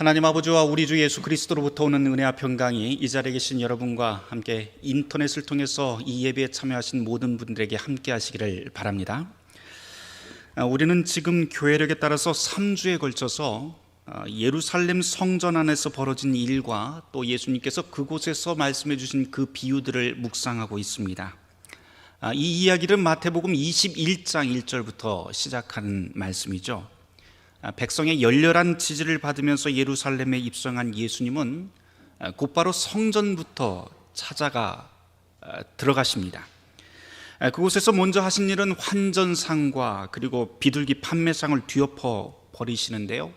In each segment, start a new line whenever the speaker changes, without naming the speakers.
하나님 아버지와 우리 주 예수 그리스도로부터 오는 은혜와 평강이 이 자리에 계신 여러분과 함께 인터넷을 통해서 이 예배에 참여하신 모든 분들에게 함께 하시기를 바랍니다. 아, 우리는 지금 교회력에 따라서 3주에 걸쳐서 아, 예루살렘 성전 안에서 벌어진 일과 또 예수님께서 그곳에서 말씀해 주신 그 비유들을 묵상하고 있습니다. 아, 이 이야기는 마태복음 21장 1절부터 시작하는 말씀이죠. 아, 백성의 열렬한 지지를 받으면서 예루살렘에 입성한 예수님은 아, 곧바로 성전부터 찾아가 아, 들어가십니다. 아, 그곳에서 먼저 하신 일은 환전상과 그리고 비둘기 판매상을 뒤엎어 버리시는데요.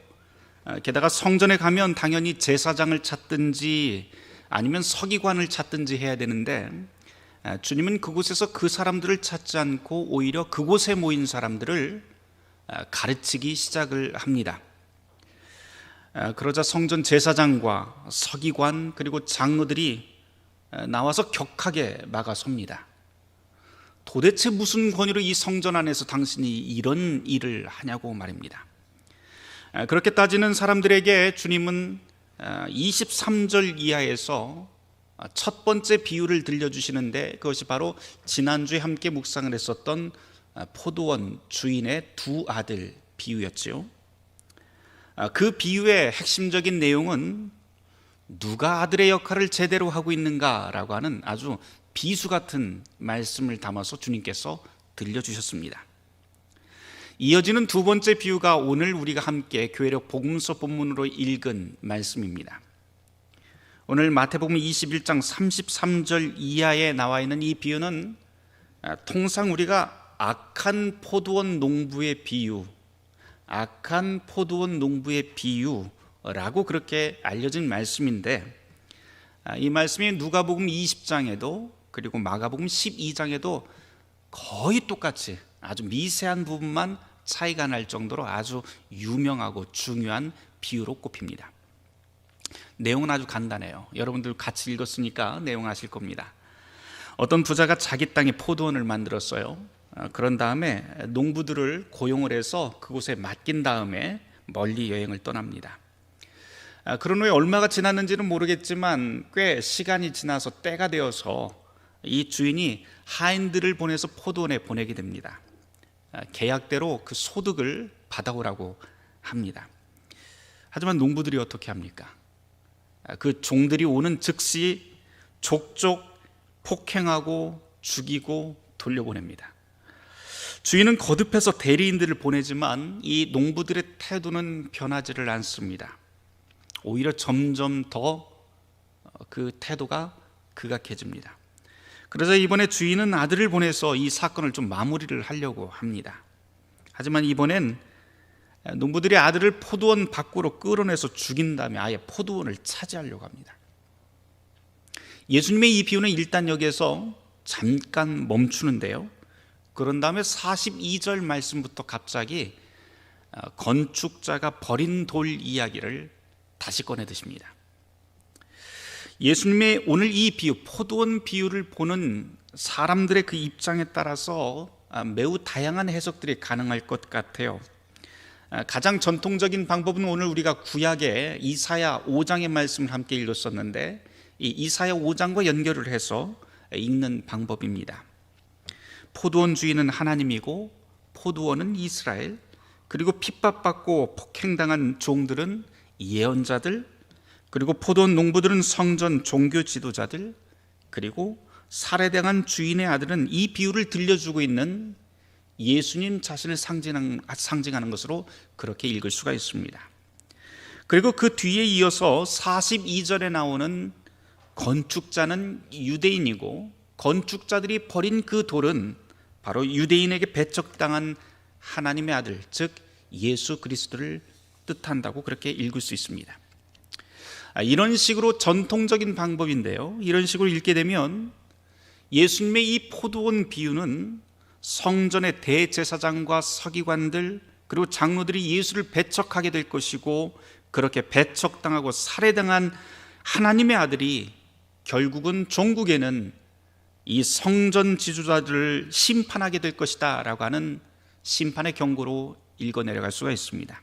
아, 게다가 성전에 가면 당연히 제사장을 찾든지 아니면 서기관을 찾든지 해야 되는데 아, 주님은 그곳에서 그 사람들을 찾지 않고 오히려 그곳에 모인 사람들을 아, 가르치기 시작을 합니다. 아, 그러자 성전 제사장과 서기관 그리고 장로들이 아, 나와서 격하게 막아섭니다. 도대체 무슨 권위로 이 성전 안에서 당신이 이런 일을 하냐고 말입니다. 아, 그렇게 따지는 사람들에게 주님은 23절 이하에서 첫 번째 비유를 들려주시는데 그것이 바로 지난주에 함께 묵상을 했었던 아, 포도원 주인의 두 아들 비유였지요. 아, 그 비유의 핵심적인 내용은 누가 아들의 역할을 제대로 하고 있는가라고 하는 아주 비수 같은 말씀을 담아서 주님께서 들려주셨습니다. 이어지는 두 번째 비유가 오늘 우리가 함께 교회력 복음서 본문으로 읽은 말씀입니다. 오늘 마태복음 21장 33절 이하에 나와 있는 이 비유는 아, 통상 우리가 악한 포도원 농부의 비유, 악한 포도원 농부의 비유라고 그렇게 알려진 말씀인데 아, 이 말씀이 누가복음 20장에도 그리고 마가복음 12장에도 거의 똑같이 아주 미세한 부분만 차이가 날 정도로 아주 유명하고 중요한 비유로 꼽힙니다. 내용은 아주 간단해요. 여러분들 같이 읽었으니까 내용 아실 겁니다. 어떤 부자가 자기 땅에 포도원을 만들었어요. 어, 그런 다음에 농부들을 고용을 해서 그곳에 맡긴 다음에 멀리 여행을 떠납니다. 아, 그런 후에 얼마가 지났는지는 모르겠지만 꽤 시간이 지나서 때가 되어서 이 주인이 하인들을 보내서 포도원에 보내게 됩니다. 아, 계약대로 그 소득을 받아오라고 합니다. 하지만 농부들이 어떻게 합니까? 아, 그 종들이 오는 즉시 족족 폭행하고 죽이고 돌려보냅니다. 주인은 거듭해서 대리인들을 보내지만 이 농부들의 태도는 변하지를 않습니다. 오히려 점점 더 그 태도가 극악해집니다. 그래서 이번에 주인은 아들을 보내서 이 사건을 좀 마무리를 하려고 합니다. 하지만 이번엔 농부들이 아들을 포도원 밖으로 끌어내서 죽인 다음에 아예 포도원을 차지하려고 합니다. 예수님의 이 비유는 일단 여기에서 잠깐 멈추는데요. 그런 다음에 42절 말씀부터 갑자기 어, 건축자가 버린 돌 이야기를 다시 꺼내 드십니다. 예수님의 오늘 이 비유, 포도원 비유를 보는 사람들의 그 입장에 따라서 아, 매우 다양한 해석들이 가능할 것 같아요. 아, 가장 전통적인 방법은 오늘 우리가 구약의 이사야 5장의 말씀을 함께 읽었었는데 이 이사야 5장과 연결을 해서 읽는 방법입니다. 포도원 주인은 하나님이고 포도원은 이스라엘 그리고 핍박받고 폭행당한 종들은 예언자들 그리고 포도원 농부들은 성전 종교 지도자들 그리고 살해당한 주인의 아들은 이 비유를 들려주고 있는 예수님 자신을 상징하는 것으로 그렇게 읽을 수가 있습니다. 그리고 그 뒤에 이어서 42절에 나오는 건축자는 유대인이고 건축자들이 버린 그 돌은 바로 유대인에게 배척당한 하나님의 아들, 즉 예수 그리스도를 뜻한다고 그렇게 읽을 수 있습니다. 아, 이런 식으로 전통적인 방법인데요. 이런 식으로 읽게 되면 예수님의 이 포도원 비유는 성전의 대제사장과 서기관들 그리고 장로들이 예수를 배척하게 될 것이고 그렇게 배척당하고 살해당한 하나님의 아들이 결국은 종국에는 이 성전 지주자들을 심판하게 될 것이다 라고 하는 심판의 경고로 읽어 내려갈 수가 있습니다.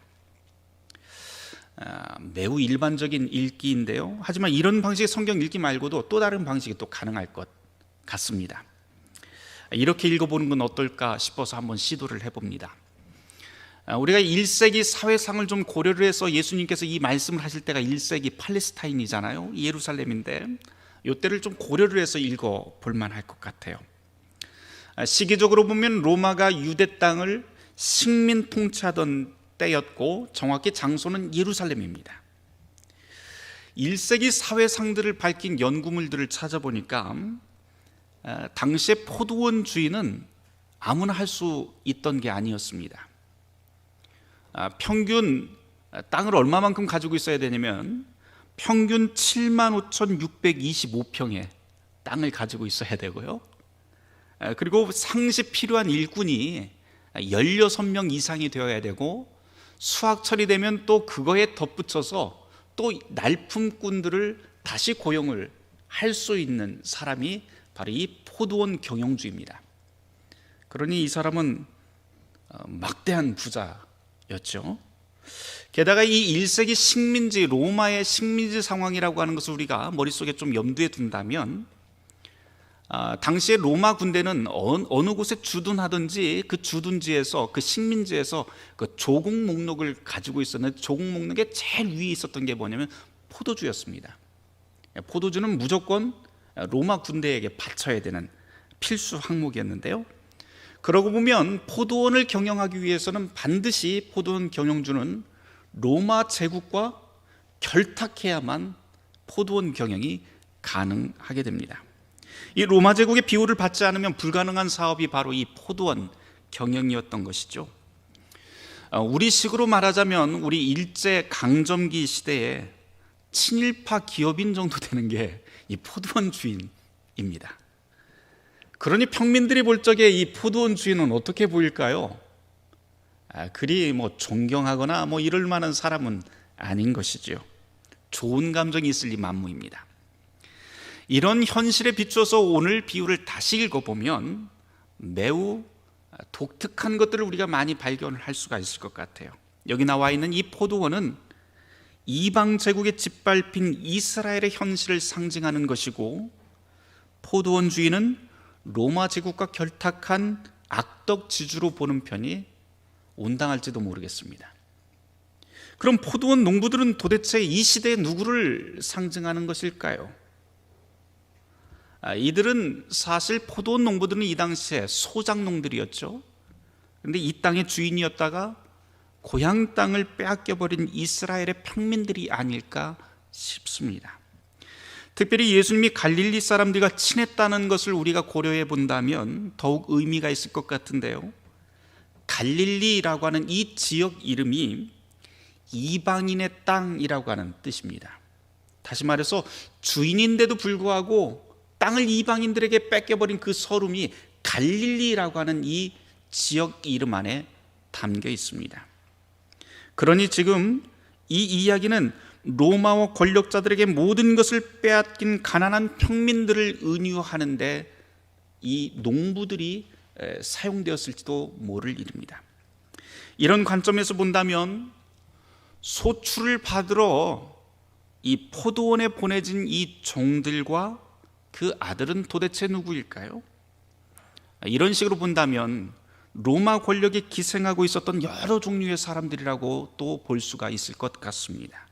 아, 매우 일반적인 읽기인데요. 하지만 이런 방식의 성경 읽기 말고도 또 다른 방식이 또 가능할 것 같습니다. 이렇게 읽어보는 건 어떨까 싶어서 한번 시도를 해봅니다. 아, 우리가 1세기 사회상을 좀 고려를 해서 예수님께서 이 말씀을 하실 때가 1세기 팔레스타인이잖아요. 예루살렘인데 이때를 좀 고려를 해서 읽어 볼 만할 것 같아요. 아, 시기적으로 보면 로마가 유대 땅을 식민 통치하던 때였고 정확히 장소는 예루살렘입니다. 1세기 사회상들을 밝힌 연구물들을 찾아보니까 아, 당시의 포도원 주인은 아무나 할 수 있던 게 아니었습니다. 아, 평균 땅을 얼마만큼 가지고 있어야 되냐면 평균 7만 5,625평의 땅을 가지고 있어야 되고요. 아, 그리고 상시 필요한 일꾼이 16명 이상이 되어야 되고 수확철이 되면 또 그거에 덧붙여서 또 날품꾼들을 다시 고용을 할 수 있는 사람이 바로 이 포도원 경영주입니다. 그러니 이 사람은 어, 막대한 부자였죠. 게다가 이 1세기 식민지 로마의 식민지 상황이라고 하는 것을 우리가 머릿속에 좀 염두에 둔다면 아, 당시에 로마 군대는 어느, 어느 곳에 주둔하든지 그 주둔지에서 그 식민지에서 그 조국 목록을 가지고 있었는데 조국 목록에 제일 위에 있었던 게 뭐냐면 포도주였습니다. 포도주는 무조건 로마 군대에게 바쳐야 되는 필수 항목이었는데요. 그러고 보면 포도원을 경영하기 위해서는 반드시 포도원 경영주는 로마 제국과 결탁해야만 포도원 경영이 가능하게 됩니다. 이 로마 제국의 비호를 받지 않으면 불가능한 사업이 바로 이 포도원 경영이었던 것이죠. 어, 우리식으로 말하자면 우리 일제 강점기 시대에 친일파 기업인 정도 되는 게 이 포도원 주인입니다. 그러니 평민들이 볼 적에 이 포도원 주인은 어떻게 보일까요? 아, 그리 뭐 존경하거나 뭐 이럴 만한 사람은 아닌 것이죠. 좋은 감정이 있을 리 만무입니다. 이런 현실에 비춰서 오늘 비유를 다시 읽어보면 매우 독특한 것들을 우리가 많이 발견을 할 수가 있을 것 같아요. 여기 나와 있는 이 포도원은 이방 제국에 짓밟힌 이스라엘의 현실을 상징하는 것이고 포도원 주인은 로마 제국과 결탁한 악덕 지주로 보는 편이 온당할지도 모르겠습니다. 그럼 포도원 농부들은 도대체 이 시대의 누구를 상징하는 것일까요? 아, 이들은 사실 포도원 농부들은 이 당시에 소작농들이었죠. 그런데 이 땅의 주인이었다가 고향 땅을 빼앗겨 버린 이스라엘의 평민들이 아닐까 싶습니다. 특별히 예수님이 갈릴리 사람들과 친했다는 것을 우리가 고려해 본다면 더욱 의미가 있을 것 같은데요. 갈릴리라고 하는 이 지역 이름이 이방인의 땅이라고 하는 뜻입니다. 다시 말해서 주인인데도 불구하고 땅을 이방인들에게 뺏겨버린 그 서름이 갈릴리라고 하는 이 지역 이름 안에 담겨 있습니다. 그러니 지금 이 이야기는 로마와 권력자들에게 모든 것을 빼앗긴 가난한 평민들을 은유하는데 이 농부들이 사용되었을지도 모를 일입니다. 이런 관점에서 본다면 소출을 받으러 이 포도원에 보내진 이 종들과 그 아들은 도대체 누구일까요? 이런 식으로 본다면 로마 권력에 기생하고 있었던 여러 종류의 사람들이라고 또 볼 수가 있을 것 같습니다.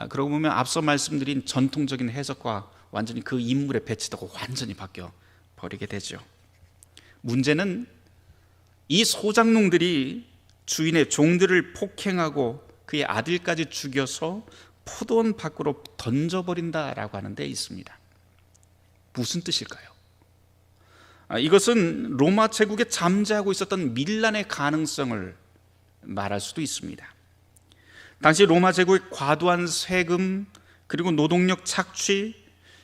아, 그러고 보면 앞서 말씀드린 전통적인 해석과 완전히 그 인물의 배치도가 완전히 바뀌어 버리게 되죠. 문제는 이 소장농들이 주인의 종들을 폭행하고 그의 아들까지 죽여서 포도원 밖으로 던져버린다라고 하는 데 있습니다. 무슨 뜻일까요? 아, 이것은 로마 제국에 잠재하고 있었던 밀란의 가능성을 말할 수도 있습니다. 당시 로마 제국의 과도한 세금 그리고 노동력 착취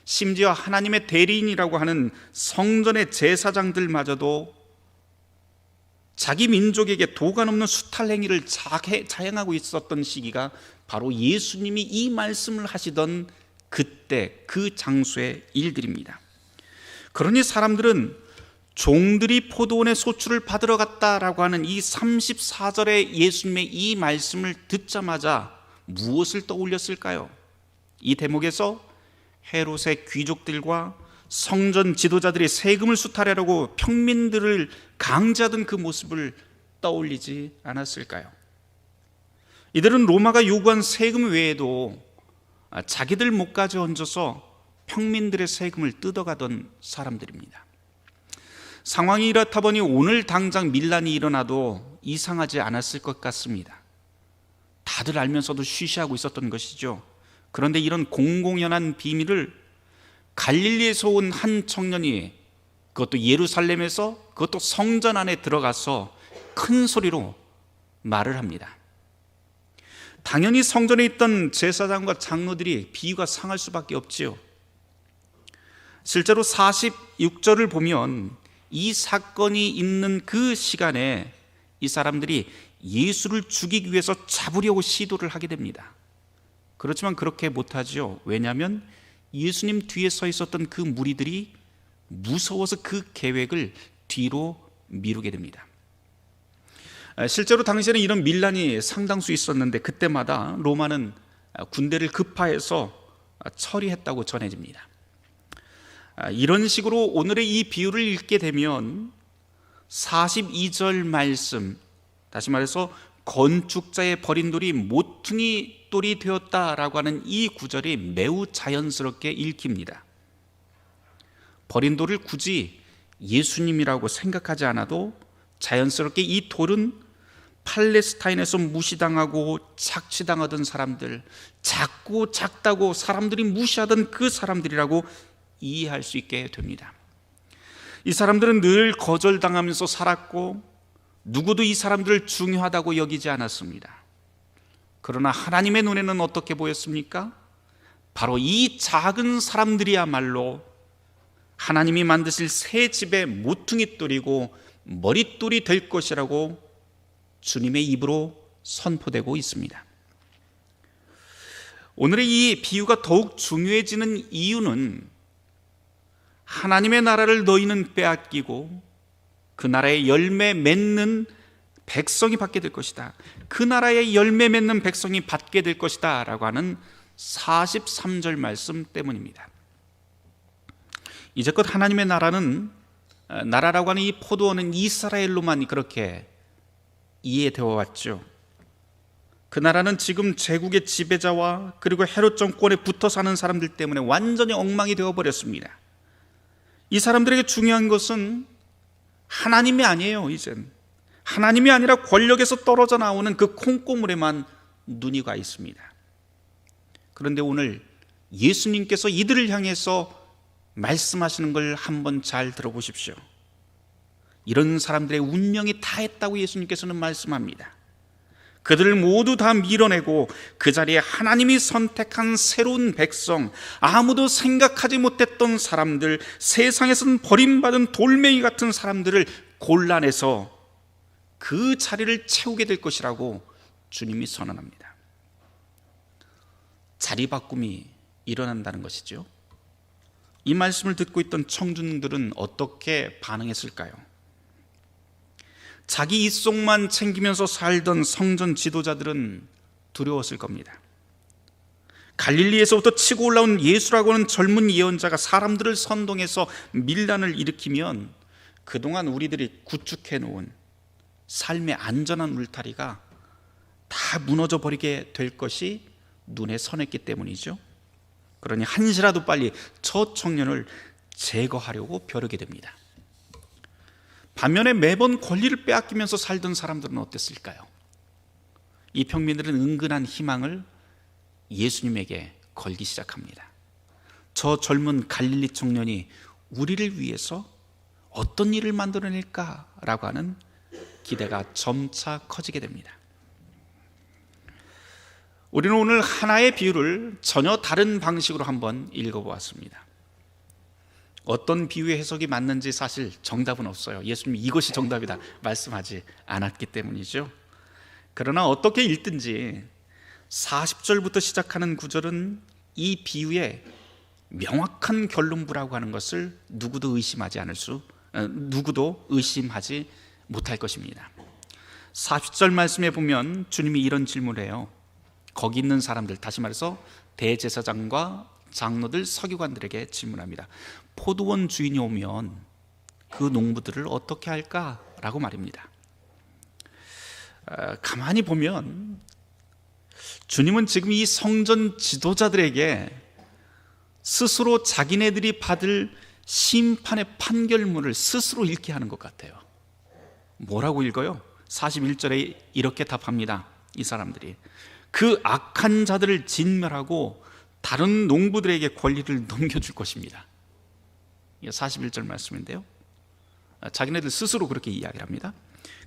심지어 하나님의 대리인이라고 하는 성전의 제사장들마저도 자기 민족에게 도가 넘는 수탈 행위를 자행하고 있었던 시기가 바로 예수님이 이 말씀을 하시던 그때 그 장소의 일들입니다. 그러니 사람들은 종들이 포도원의 소출을 받으러 갔다라고 하는 이 34절의 예수님의 이 말씀을 듣자마자 무엇을 떠올렸을까요? 이 대목에서 헤롯의 귀족들과 성전 지도자들이 세금을 수탈하려고 평민들을 강제하던 그 모습을 떠올리지 않았을까요? 이들은 로마가 요구한 세금 외에도 자기들 목까지 얹어서 평민들의 세금을 뜯어가던 사람들입니다. 상황이 이렇다 보니 오늘 당장 밀란이 일어나도 이상하지 않았을 것 같습니다. 다들 알면서도 쉬쉬하고 있었던 것이죠. 그런데 이런 공공연한 비밀을 갈릴리에서 온 한 청년이 그것도 예루살렘에서 그것도 성전 안에 들어가서 큰 소리로 말을 합니다. 당연히 성전에 있던 제사장과 장로들이 비유가 상할 수밖에 없지요. 실제로 46절을 보면 이 사건이 있는 그 시간에 이 사람들이 예수를 죽이기 위해서 잡으려고 시도를 하게 됩니다. 그렇지만 그렇게 못하죠. 왜냐하면 예수님 뒤에 서 있었던 그 무리들이 무서워서 그 계획을 뒤로 미루게 됩니다. 실제로 당시에는 이런 밀란이 상당수 있었는데 그때마다 로마는 군대를 급파해서 처리했다고 전해집니다. 아, 이런 식으로 오늘의 이 비유를 읽게 되면 42절 말씀, 다시 말해서 건축자의 버린 돌이 모퉁이 돌이 되었다라고 하는 이 구절이 매우 자연스럽게 읽힙니다. 버린 돌을 굳이 예수님이라고 생각하지 않아도 자연스럽게 이 돌은 팔레스타인에서 무시당하고 착취당하던 사람들, 작고 작다고 사람들이 무시하던 그 사람들이라고 이해할 수 있게 됩니다. 이 사람들은 늘 거절당하면서 살았고 누구도 이 사람들을 중요하다고 여기지 않았습니다. 그러나 하나님의 눈에는 어떻게 보였습니까? 바로 이 작은 사람들이야말로 하나님이 만드실 새 집의 모퉁이 돌이고 머릿돌이 될 것이라고 주님의 입으로 선포되고 있습니다. 오늘의 이 비유가 더욱 중요해지는 이유는 하나님의 나라를 너희는 빼앗기고 그 나라의 열매 맺는 백성이 받게 될 것이다. 그 나라의 열매 맺는 백성이 받게 될 것이다. 라고 하는 43절 말씀 때문입니다. 이제껏 하나님의 나라는 어, 나라라고 하는 이 포도원은 이스라엘로만 그렇게 이해되어 왔죠. 그 나라는 지금 제국의 지배자와 그리고 헤롯 정권에 붙어 사는 사람들 때문에 완전히 엉망이 되어 버렸습니다. 이 사람들에게 중요한 것은 하나님이 아니에요, 이젠. 하나님이 아니라 권력에서 떨어져 나오는 그 콩고물에만 눈이 가 있습니다. 그런데 오늘 예수님께서 이들을 향해서 말씀하시는 걸 한번 잘 들어보십시오. 이런 사람들의 운명이 다 했다고 예수님께서는 말씀합니다. 그들을 모두 다 밀어내고 그 자리에 하나님이 선택한 새로운 백성, 아무도 생각하지 못했던 사람들, 세상에서는 버림받은 돌멩이 같은 사람들을 골라내서 그 자리를 채우게 될 것이라고 주님이 선언합니다. 자리 바꿈이 일어난다는 것이죠. 이 말씀을 듣고 있던 청중들은 어떻게 반응했을까요? 자기 입속만 챙기면서 살던 성전 지도자들은 두려웠을 겁니다. 갈릴리에서부터 치고 올라온 예수라고 하는 젊은 예언자가 사람들을 선동해서 밀란을 일으키면 그동안 우리들이 구축해 놓은 삶의 안전한 울타리가 다 무너져 버리게 될 것이 눈에 선했기 때문이죠. 그러니 한시라도 빨리 저 청년을 제거하려고 벼르게 됩니다. 반면에 매번 권리를 빼앗기면서 살던 사람들은 어땠을까요? 이 평민들은 은근한 희망을 예수님에게 걸기 시작합니다. 저 젊은 갈릴리 청년이 우리를 위해서 어떤 일을 만들어낼까라고 하는 기대가 점차 커지게 됩니다. 우리는 오늘 하나의 비유를 전혀 다른 방식으로 한번 읽어보았습니다. 어떤 비유의 해석이 맞는지 사실 정답은 없어요. 예수님이 이것이 정답이다 말씀하지 않았기 때문이죠. 그러나 어떻게 읽든지 40절부터 시작하는 구절은 이 비유의 명확한 결론부라고 하는 것을 누구도 의심하지 않을 수 어, 누구도 의심하지 못할 것입니다. 40절 말씀에 보면 주님이 이런 질문을 해요. 거기 있는 사람들 다시 말해서 대제사장과 장로들 서기관들에게 질문합니다. 포도원 주인이 오면 그 농부들을 어떻게 할까라고 말입니다. 어, 가만히 보면 주님은 지금 이 성전 지도자들에게 스스로 자기네들이 받을 심판의 판결문을 스스로 읽게 하는 것 같아요. 뭐라고 읽어요? 41절에 이렇게 답합니다. 이 사람들이 그 악한 자들을 진멸하고 다른 농부들에게 권리를 넘겨줄 것입니다. 41절 말씀인데요. 자기네들 스스로 그렇게 이야기를 합니다.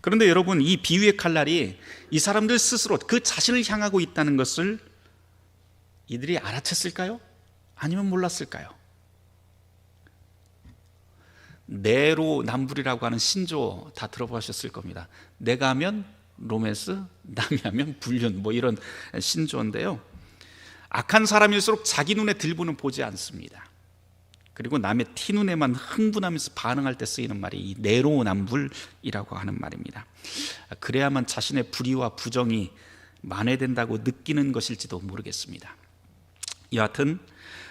그런데 여러분 이 비유의 칼날이 이 사람들 스스로 그 자신을 향하고 있다는 것을 이들이 알아챘을까요? 아니면 몰랐을까요? 네로 남불이라고 하는 신조 다 들어보셨을 겁니다. 내가 하면 로맨스, 남이 하면 불륜 뭐 이런 신조인데요. 악한 사람일수록 자기 눈에 들보는 보지 않습니다. 그리고 남의 티 눈에만 흥분하면서 반응할 때 쓰이는 말이 이 내로남불이라고 하는 말입니다. 그래야만 자신의 불의와 부정이 만회된다고 느끼는 것일지도 모르겠습니다. 여하튼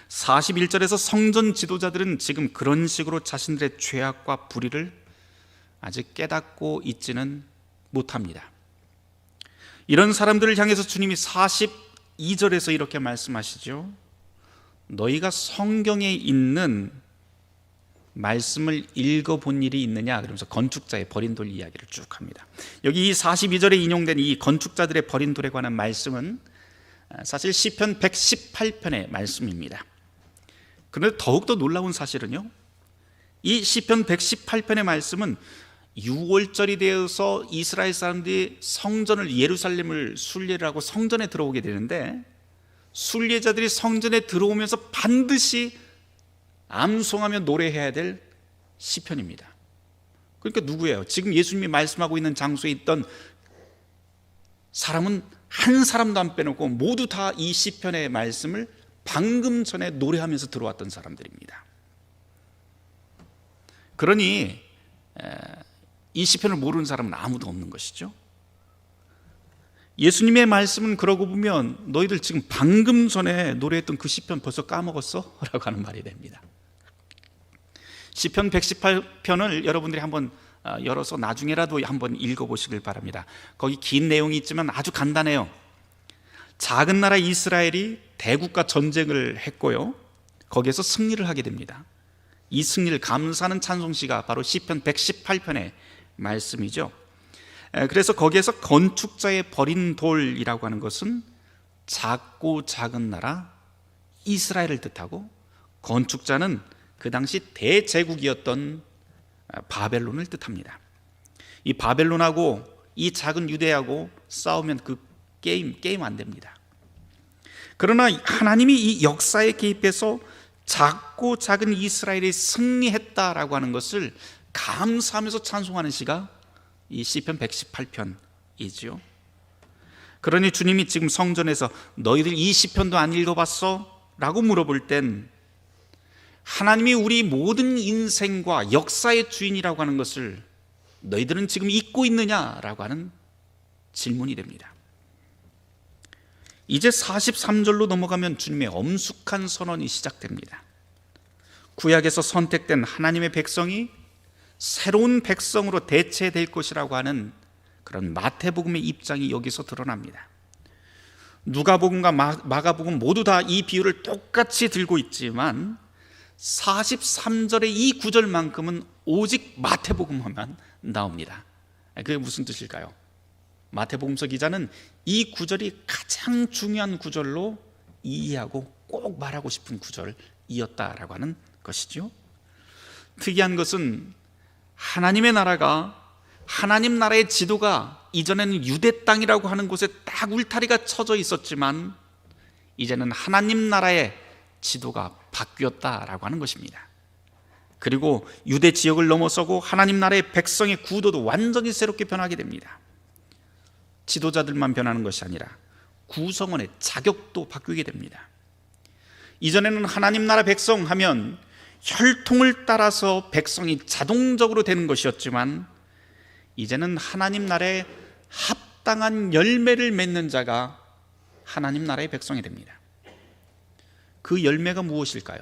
41절에서 성전 지도자들은 지금 그런 식으로 자신들의 죄악과 불의를 아직 깨닫고 있지는 못합니다. 이런 사람들을 향해서 주님이 42절에서 이렇게 말씀하시죠. 너희가 성경에 있는 말씀을 읽어본 일이 있느냐 그러면서 건축자의 버린 돌 이야기를 쭉 합니다. 여기 이 42절에 인용된 이 건축자들의 버린 돌에 관한 말씀은 사실 시편 118편의 말씀입니다. 그런데 더욱더 놀라운 사실은요. 이 시편 118편의 말씀은 6월절이 되어서 이스라엘 사람들이 성전을 예루살렘을 순례를 하고 성전에 들어오게 되는데 순례자들이 성전에 들어오면서 반드시 암송하며 노래해야 될 시편입니다. 그러니까 누구예요? 지금 예수님이 말씀하고 있는 장소에 있던 사람은 한 사람도 안 빼놓고 모두 다 이 시편의 말씀을 방금 전에 노래하면서 들어왔던 사람들입니다. 그러니 이 시편을 모르는 사람은 아무도 없는 것이죠. 예수님의 말씀은 그러고 보면 너희들 지금 방금 전에 노래했던 그 시편 벌써 까먹었어? 라고 하는 말이 됩니다. 시편 118편을 여러분들이 한번 어, 열어서 나중에라도 한번 읽어보시길 바랍니다. 거기 긴 내용이 있지만 아주 간단해요. 작은 나라 이스라엘이 대국과 전쟁을 했고요. 거기에서 승리를 하게 됩니다. 이 승리를 감사하는 찬송시가 바로 시편 118편의 말씀이죠. 그래서 거기에서 건축자의 버린 돌이라고 하는 것은 작고 작은 나라 이스라엘을 뜻하고 건축자는 그 당시 대제국이었던 바벨론을 뜻합니다. 이 바벨론하고 이 작은 유대하고 싸우면 그 게임 게임 안 됩니다. 그러나 하나님이 이 역사에 개입해서 작고 작은 이스라엘이 승리했다라고 하는 것을 감사하면서 찬송하는 시가 이 시편 118편이지요. 그러니 주님이 지금 성전에서 너희들 이 시편도 안 읽어봤어? 라고 물어볼 땐 하나님이 우리 모든 인생과 역사의 주인이라고 하는 것을 너희들은 지금 잊고 있느냐라고 하는 질문이 됩니다. 이제 43절로 넘어가면 주님의 엄숙한 선언이 시작됩니다. 구약에서 선택된 하나님의 백성이 새로운 백성으로 대체될 것이라고 하는 그런 마태복음의 입장이 여기서 드러납니다. 누가복음과 마가복음 모두 다 이 비유를 똑같이 들고 있지만 43절의 이 구절만큼은 오직 마태복음만 나옵니다. 그게 무슨 뜻일까요? 마태복음서 기자는 이 구절이 가장 중요한 구절로 이해하고 꼭 말하고 싶은 구절이었다라고 하는 것이죠. 특이한 것은 하나님의 나라가 하나님 나라의 지도가 이전에는 유대 땅이라고 하는 곳에 딱 울타리가 쳐져 있었지만 이제는 하나님 나라의 지도가 바뀌었다라고 하는 것입니다. 그리고 유대 지역을 넘어서고 하나님 나라의 백성의 구도도 완전히 새롭게 변하게 됩니다. 지도자들만 변하는 것이 아니라 구성원의 자격도 바뀌게 됩니다. 이전에는 하나님 나라 백성 하면 혈통을 따라서 백성이 자동적으로 되는 것이었지만 이제는 하나님 나라에 합당한 열매를 맺는 자가 하나님 나라의 백성이 됩니다. 그 열매가 무엇일까요?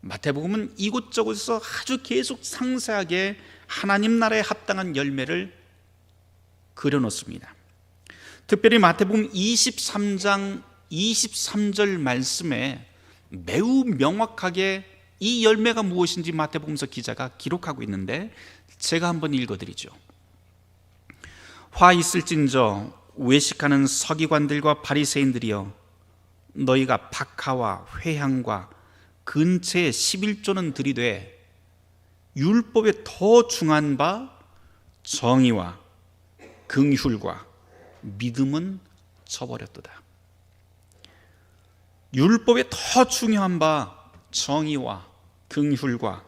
마태복음은 이곳저곳에서 아주 계속 상세하게 하나님 나라에 합당한 열매를 그려놓습니다. 특별히 마태복음 23장 23절 말씀에 매우 명확하게 이 열매가 무엇인지 마태복음서 기자가 기록하고 있는데 제가 한번 읽어드리죠. 화 있을진저 외식하는 서기관들과 바리새인들이여 너희가 박하와 회향과 근처에 11조는 들이되 율법에 더 중한 바 정의와 긍휼과 믿음은 저버렸도다. 율법에 더 중요한 바 정의와 긍휼과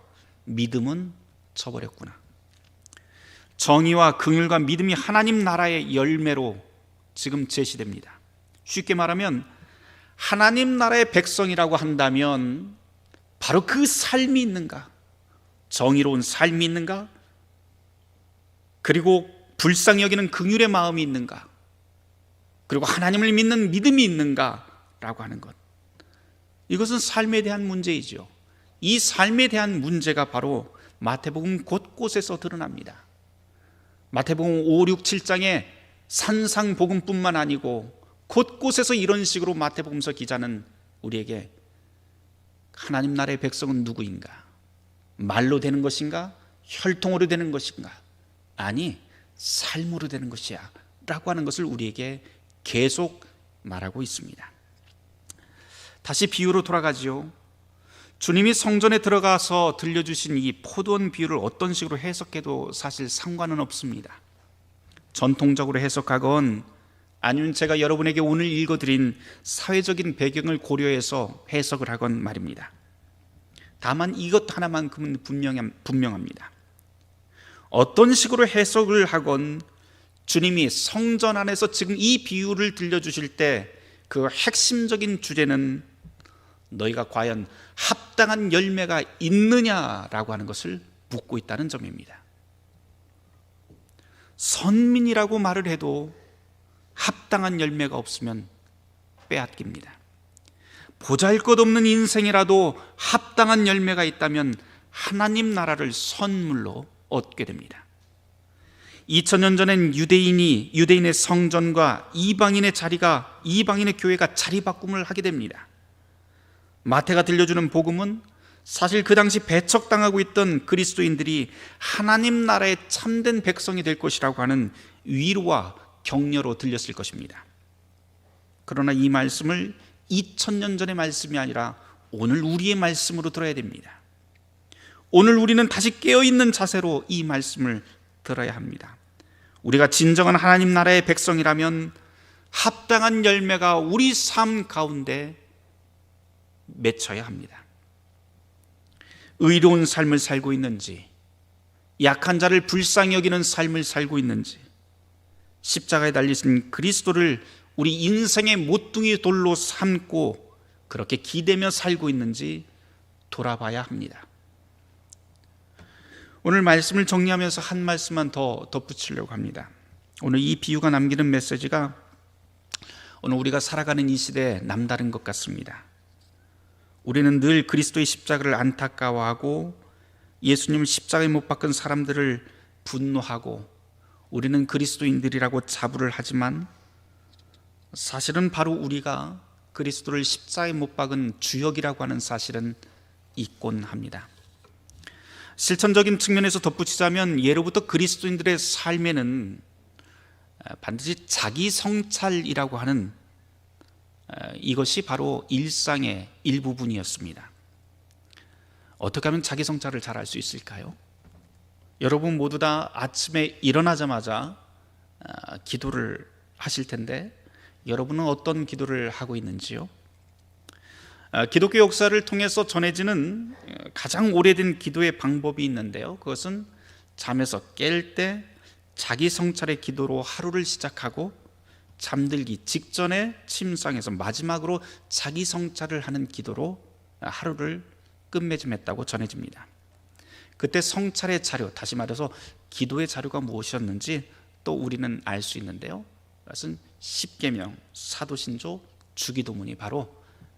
믿음은 저버렸구나. 정의와 긍휼과 믿음이 하나님 나라의 열매로 지금 제시됩니다. 쉽게 말하면 하나님 나라의 백성이라고 한다면 바로 그 삶이 있는가? 정의로운 삶이 있는가? 그리고 불쌍히 여기는 긍휼의 마음이 있는가? 그리고 하나님을 믿는 믿음이 있는가? 라고 하는 것. 이것은 삶에 대한 문제이죠. 이 삶에 대한 문제가 바로 마태복음 곳곳에서 드러납니다. 마태복음 5, 6, 7장에 산상복음뿐만 아니고 곳곳에서 이런 식으로 마태복음서 기자는 우리에게 하나님 나라의 백성은 누구인가? 말로 되는 것인가? 혈통으로 되는 것인가? 아니, 삶으로 되는 것이야. 라고 하는 것을 우리에게 계속 말하고 있습니다. 다시 비유로 돌아가지요. 주님이 성전에 들어가서 들려주신 이 포도원 비유를 어떤 식으로 해석해도 사실 상관은 없습니다. 전통적으로 해석하건 아니면 제가 여러분에게 오늘 읽어드린 사회적인 배경을 고려해서 해석을 하건 말입니다. 다만 이것 하나만큼은 분명합니다. 어떤 식으로 해석을 하건 주님이 성전 안에서 지금 이 비유를 들려주실 때 그 핵심적인 주제는 너희가 과연 합당한 열매가 있느냐라고 하는 것을 묻고 있다는 점입니다. 선민이라고 말을 해도 합당한 열매가 없으면 빼앗깁니다. 보잘 것 없는 인생이라도 합당한 열매가 있다면 하나님 나라를 선물로 얻게 됩니다. 2000년 전엔 유대인이 유대인의 성전과 이방인의 자리가 이방인의 교회가 자리 바꿈을 하게 됩니다. 마태가 들려주는 복음은 사실 그 당시 배척당하고 있던 그리스도인들이 하나님 나라의 참된 백성이 될 것이라고 하는 위로와 격려로 들렸을 것입니다. 그러나 이 말씀을 2000년 전의 말씀이 아니라 오늘 우리의 말씀으로 들어야 됩니다. 오늘 우리는 다시 깨어있는 자세로 이 말씀을 들어야 합니다. 우리가 진정한 하나님 나라의 백성이라면 합당한 열매가 우리 삶 가운데 맺혀야 합니다. 의로운 삶을 살고 있는지, 약한 자를 불쌍히 여기는 삶을 살고 있는지, 십자가에 달리신 그리스도를 우리 인생의 모퉁이 돌로 삼고 그렇게 기대며 살고 있는지 돌아봐야 합니다. 오늘 말씀을 정리하면서 한 말씀만 더 덧붙이려고 합니다. 오늘 이 비유가 남기는 메시지가 오늘 우리가 살아가는 이 시대에 남다른 것 같습니다. 우리는 늘 그리스도의 십자가를 안타까워하고 예수님 십자가에 못 박은 사람들을 분노하고 우리는 그리스도인들이라고 자부를 하지만 사실은 바로 우리가 그리스도를 십자가에 못 박은 주역이라고 하는 사실은 있곤 합니다. 실천적인 측면에서 덧붙이자면 예로부터 그리스도인들의 삶에는 반드시 자기 성찰이라고 하는 이것이 바로 일상의 일부분이었습니다. 어떻게 하면 자기 성찰을 잘 할 수 있을까요? 여러분 모두 다 아침에 일어나자마자 기도를 하실 텐데 여러분은 어떤 기도를 하고 있는지요? 기독교 역사를 통해서 전해지는 가장 오래된 기도의 방법이 있는데요. 그것은 잠에서 깰 때 자기 성찰의 기도로 하루를 시작하고 잠들기 직전에 침상에서 마지막으로 자기 성찰을 하는 기도로 하루를 끝맺음했다고 전해집니다. 그때 성찰의 자료, 다시 말해서 기도의 자료가 무엇이었는지 또 우리는 알 수 있는데요. 그것은 십계명, 사도신조, 주기도문이 바로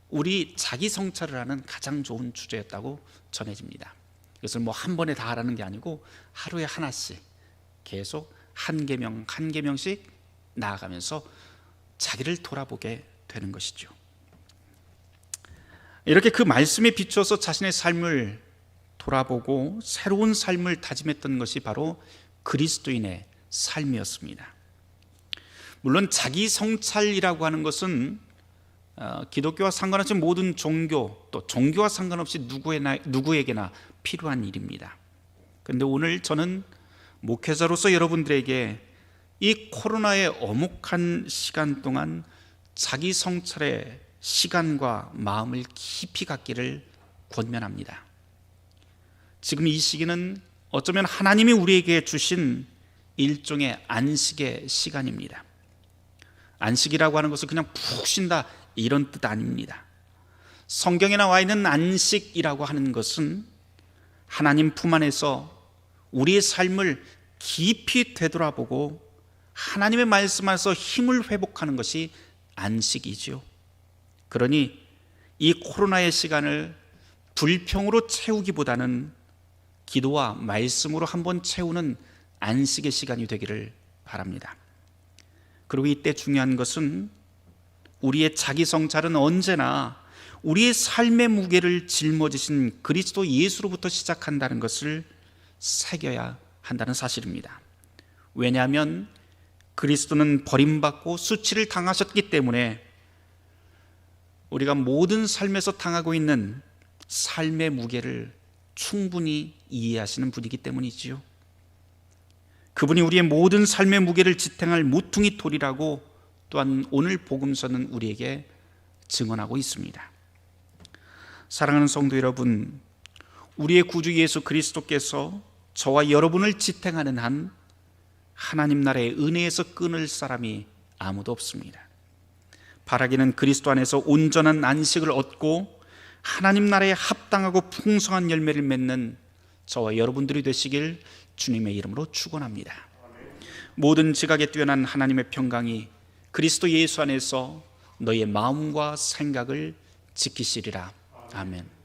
우리 자기 성찰을 하는 가장 좋은 주제였다고 전해집니다. 이것을 뭐 한 번에 다 하라는 게 아니고 하루에 하나씩 계속 한 계명 한 계명씩 나아가면서 자기를 돌아보게 되는 것이죠. 이렇게 그 말씀에 비추어서 자신의 삶을 돌아보고 새로운 삶을 다짐했던 것이 바로 그리스도인의 삶이었습니다. 물론 자기 성찰이라고 하는 것은 어, 기독교와 상관없이 모든 종교 또 종교와 상관없이 누구에나, 누구에게나 필요한 일입니다. 그런데 오늘 저는 목회자로서 여러분들에게 이 코로나의 어목한 시간 동안 자기 성찰의 시간과 마음을 깊이 갖기를 권면합니다. 지금 이 시기는 어쩌면 하나님이 우리에게 주신 일종의 안식의 시간입니다. 안식이라고 하는 것은 그냥 푹 쉰다 이런 뜻 아닙니다. 성경에 나와 있는 안식이라고 하는 것은 하나님 품 안에서 우리의 삶을 깊이 되돌아보고 하나님의 말씀 안에서 힘을 회복하는 것이 안식이지요. 그러니 이 코로나의 시간을 불평으로 채우기보다는 기도와 말씀으로 한번 채우는 안식의 시간이 되기를 바랍니다. 그리고 이때 중요한 것은 우리의 자기 성찰은 언제나 우리의 삶의 무게를 짊어지신 그리스도 예수로부터 시작한다는 것을 새겨야 한다는 사실입니다. 왜냐하면 그리스도는 버림받고 수치를 당하셨기 때문에 우리가 모든 삶에서 당하고 있는 삶의 무게를 충분히 이해하시는 분이기 때문이지요. 그분이 우리의 모든 삶의 무게를 지탱할 모퉁이 돌이라고 또한 오늘 복음서는 우리에게 증언하고 있습니다. 사랑하는 성도 여러분, 우리의 구주 예수 그리스도께서 저와 여러분을 지탱하는 한 하나님 나라의 은혜에서 끊을 사람이 아무도 없습니다. 바라기는 그리스도 안에서 온전한 안식을 얻고 하나님 나라에 합당하고 풍성한 열매를 맺는 저와 여러분들이 되시길 주님의 이름으로 축원합니다. 모든 지각에 뛰어난 하나님의 평강이 그리스도 예수 안에서 너의 마음과 생각을 지키시리라. 아멘.